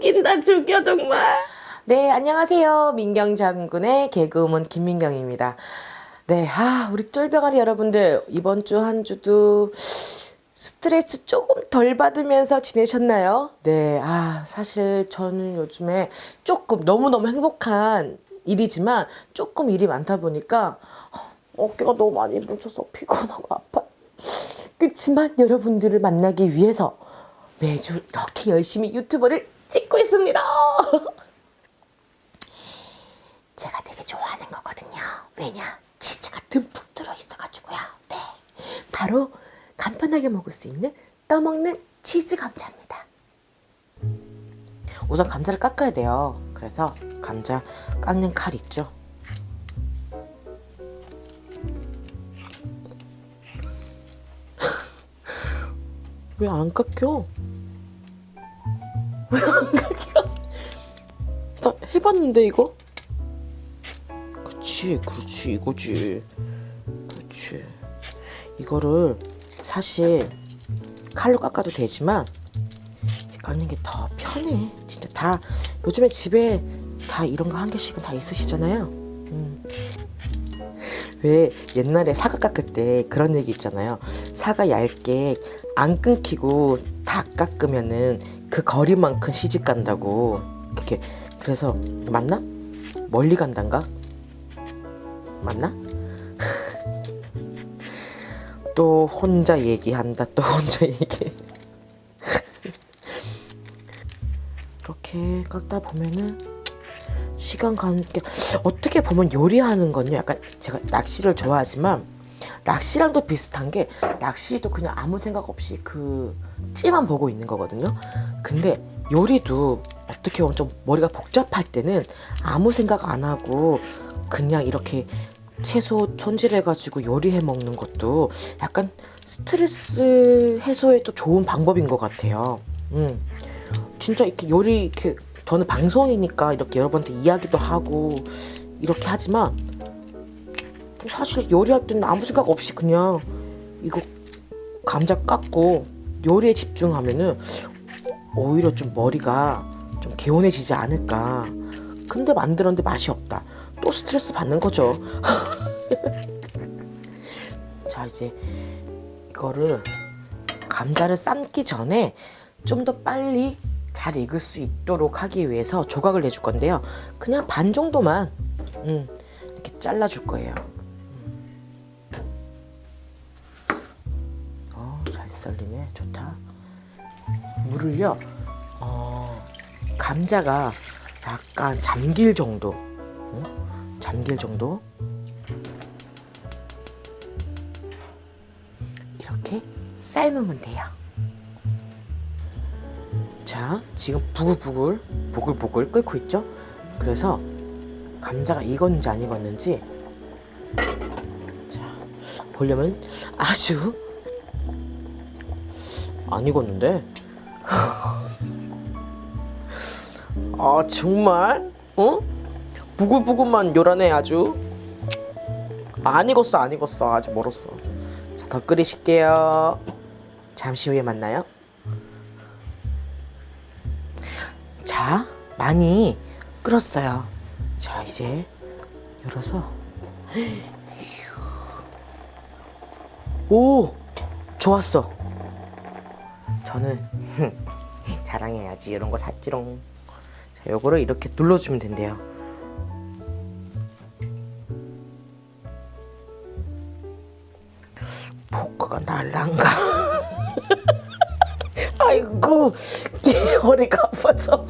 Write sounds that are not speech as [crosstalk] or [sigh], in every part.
웃긴다 죽여 정말. 네 안녕하세요 민경 장군의 개그우먼 김민경입니다. 네, 아 우리 쫄병아리 여러분들 이번 주 한 주도 스트레스 조금 덜 받으면서 지내셨나요? 네, 아 사실 저는 요즘에 조금 너무너무 행복한 일이지만 조금 일이 많다 보니까 어깨가 너무 많이 뭉쳐서 피곤하고 아파. 그렇지만 여러분들을 만나기 위해서 매주 이렇게 열심히 유튜버를 찍고 있습니다. [laughs] 제가 되게 좋아하는 거거든요. 왜냐? 치즈가 듬뿍 들어있어가지고요. 네. 바로 간편하게 먹을 수 있는 떠먹는 치즈 감자입니다. 우선 감자를 깎아야 돼요. 그래서 감자 깎는 칼 있죠? [laughs] 왜 안 깎여? 나 해봤는데 이거? 그렇지, 그렇지, 이거지. 그렇지. 이거를 사실 칼로 깎아도 되지만 깎는 게 더 편해. 진짜 다 요즘에 집에 다 이런 거 한 개씩은 다 있으시잖아요. 음. 왜 옛날에 사과 깎을 때 그런 얘기 있잖아요. 사과 얇게 안 끊기고 다 깎으면은 그 거리만큼 시집 간다고. 그게 그래서 맞나? 멀리 간단가? 맞나? [laughs] 또 혼자 얘기한다. 또 혼자 얘기. [laughs] 이렇게 깎다 보면은 시간 가는 게 어떻게 보면 요리하는 건요. 약간 제가 낚시를 좋아하지만 낚시랑도 비슷한 게 낚시도 그냥 아무 생각 없이 그 찌만 보고 있는 거거든요. 근데 요리도 어떻게 보면 좀 머리가 복잡할 때는 아무 생각 안 하고 그냥 이렇게 채소 손질해가지고 요리해 먹는 것도 약간 스트레스 해소에 또 좋은 방법인 것 같아요. 음. 진짜 이렇게 요리 이렇게 저는 방송이니까 이렇게 여러분한테 이야기도 하고 이렇게 하지만 사실 요리할 때는 아무 생각 없이 그냥 이거 감자 깎고 요리에 집중하면은 오히려 좀 머리가 좀 개운해지지 않을까. 근데 만들었는데 맛이 없다. 또 스트레스 받는 거죠. [laughs] 자, 이제 이거를 감자를 삶기 전에 좀 더 빨리 잘 익을 수 있도록 하기 위해서 조각을 내줄 건데요. 그냥 반 정도만 음, 이렇게 잘라줄 거예요. 썰리네. 좋다. 물을요. 어, 감자가 약간 잠길 정도. 어? 잠길 정도. 이렇게 삶으면 돼요. 자, 지금 부글부글, 보글보글 끓고 있죠? 그래서 감자가 익었는지 안 익었는지 자, 보려면 아주 안 익었는데? 아 정말? 어? 부글부글만 요란해 아주? 안 익었어 안 익었어. 아직 멀었어. 자 더 끓이실게요. 잠시 후에 만나요. 자 많이 끓었어요. 자 이제 열어서. [gasps] 오 좋았어 저는 [laughs] 자랑해야지 이런 거 샀지롱. 자 요거를 이렇게 눌러주면 된대요. 포크가 날란가? [laughs] 아이고 얘 허리가 아파서.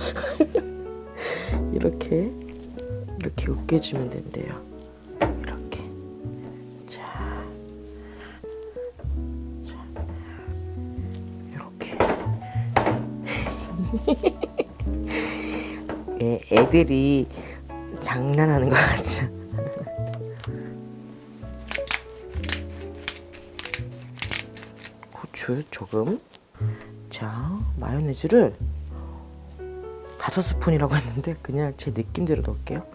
[laughs] 이렇게 이렇게 으깨주면 된대요 애, 애들이 장난하는 것 같죠. 후추 조금 자 마요네즈를 다섯 스푼이라고 했는데 그냥 제 느낌대로 넣을게요.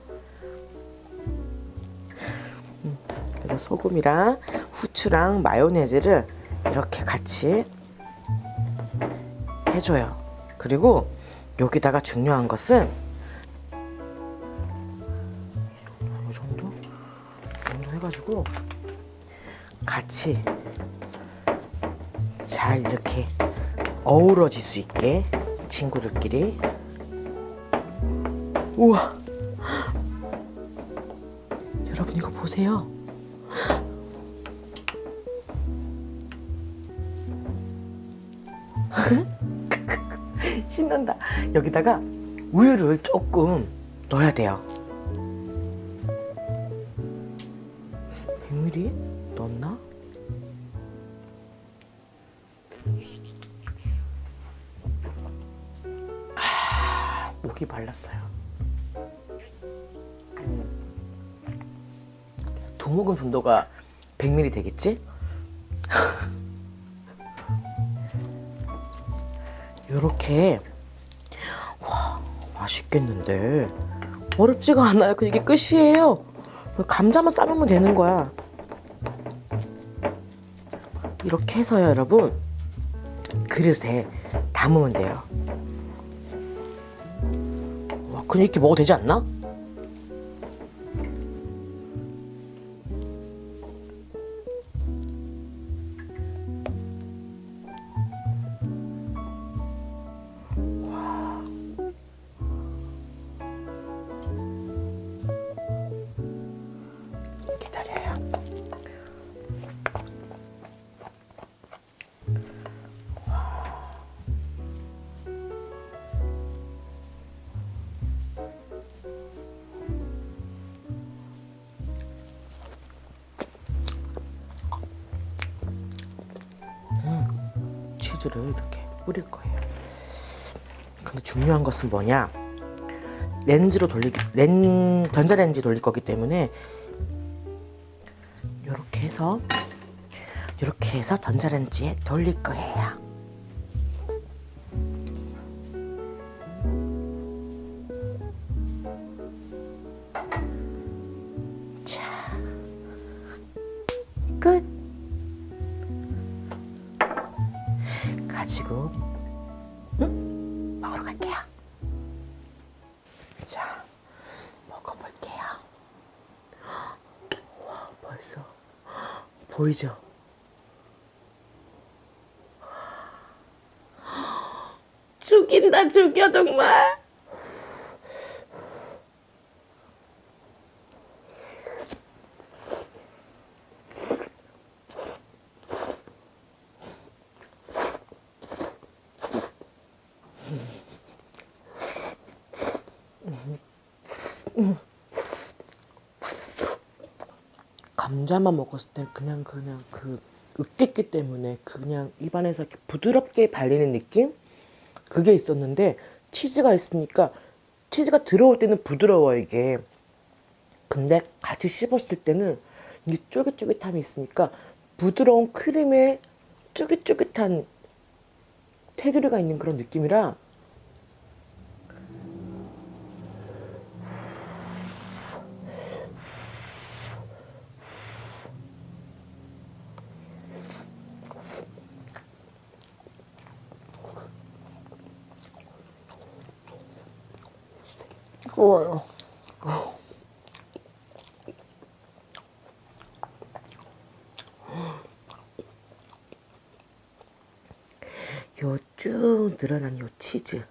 음, 그래서 소금이랑 후추랑 마요네즈를 이렇게 같이 해줘요 그리고 여기다가 중요한 것은 이 정도? 이 정도 해가지고 같이 잘 이렇게 어우러질 수 있게 친구들끼리. 우와. 여러분 이거 보세요 여기다가 우유를 조금 넣어야 돼요 100ml 넣었나? 아, 목이 말랐어요 음. 두 모금 정도가 100ml 되겠지? [laughs] 요렇게 와 맛있겠는데 어렵지가 않아요. 그 이게 끝이에요. 감자만 삶으면 되는 거야. 이렇게 해서요, 여러분 그릇에 담으면 돼요. 와, 그냥 이렇게 먹어도 되지 않나? 음, 치즈를 이렇게 뿌릴 거예요. 근데 중요한 것은 뭐냐? 렌즈로 돌리기 렌 전자레인지 돌릴 거기 때문에 이렇게 해서 이렇게 해서 전자레인지에 돌릴 거예요. 가지고 응? 먹으러 갈게요. 자, 먹어볼게요. 와, 벌써 보이죠? 죽인다 죽여 정말. 감자만 먹었을 때 그냥 그냥 그 으깼기 때문에 그냥 입안에서 이렇게 부드럽게 발리는 느낌? 그게 있었는데 치즈가 있으니까 치즈가 들어올 때는 부드러워 이게. 근데 같이 씹었을 때는 이 쫄깃쫄깃함이 있으니까 부드러운 크림에 쫄깃쫄깃한 테두리가 있는 그런 느낌이라 좋아요. 요 쭉 늘어난 요 치즈.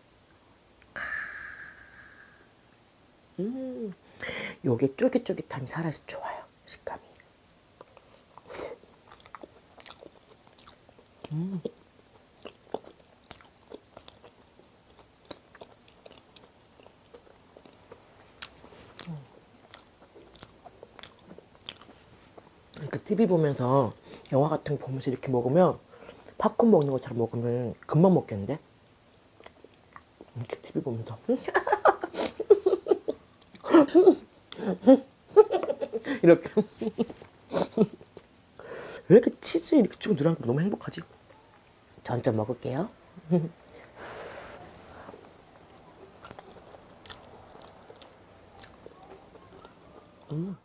음, 요게 쫄깃쫄깃함이 살아서 좋아요. 식감이. 이 그 TV 보면서 영화 같은 거 보면서 이렇게 먹으면 팝콘 먹는 것처럼 먹으면 금방 먹겠는데? 이렇게 TV 보면서 [laughs] 이렇게 왜 이렇게 치즈 이렇게 쭉 늘어나니까 너무 행복하지? 전점 먹을게요 음.